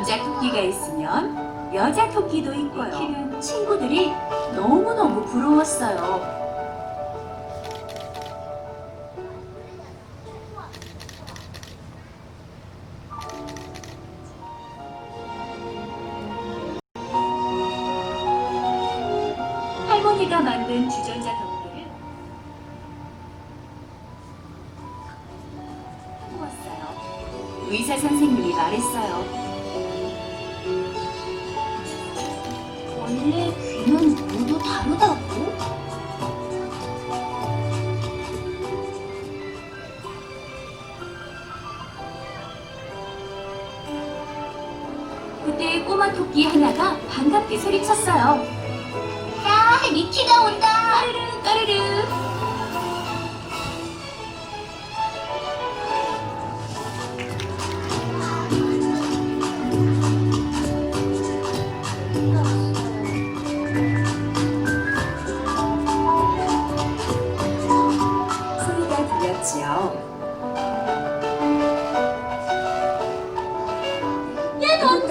남자 토끼가 있으면 여자 토끼도 있고요. 친구들이 너무너무 부러웠어요. 할머니가 만든 주전자 덕분에 의사 선생님이 말했어요. 그때 꼬마 토끼 하나가 반갑게 소리쳤어요. 야, 미키가 온다! 까르르, 까르르.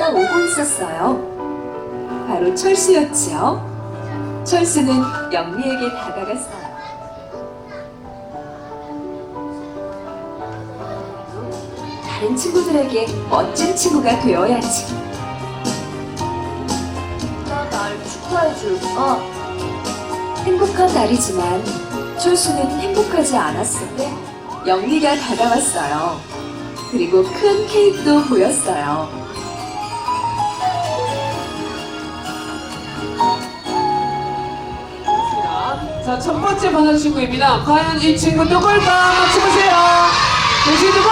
오고 있었어요. 바로 철수였지요. 철수는 영미에게 다가갔어요. 다른 친구들에게 멋진 친구가 되어야지. 날 축하해 줄까? 행복한 날이지만 철수는 행복하지 않았을 때 영미가 다가왔어요. 그리고 큰 케이크도 보였어요. 자, 첫 번째 반응 친구입니다. 과연 이 친구 누굴까? 맞춰보세요. 이 친구 누구?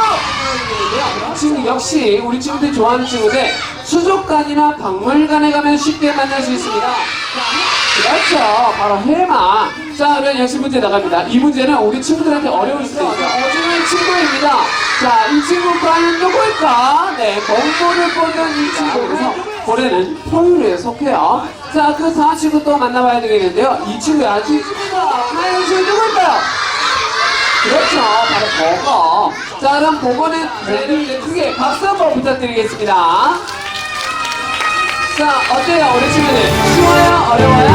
이 친구 역시 우리 친구들이 좋아하는 친구인데 수족관이나 박물관에 가면 쉽게 만날 수 있습니다. 그렇죠. 바로 해마. 자, 그럼 역시 문제 나갑니다. 이 문제는 우리 친구들한테 어려울 수도 있죠. 어중한 친구입니다. 자, 이 친구 과연 누굴까? 네, 공포를 보는 이 친구에서 올해는 토요일에 속해요. 자, 그 다음 친구 또 만나봐야 되겠는데요. 이 친구 아주 이쁩니다. 과연 이 친구 누굴까요? 그렇죠. 바로 버거. 자, 그럼 버거는 대를 크게 박수 한번 부탁드리겠습니다. 자, 어때요, 우리 친구들? 쉬워요? 어려워요?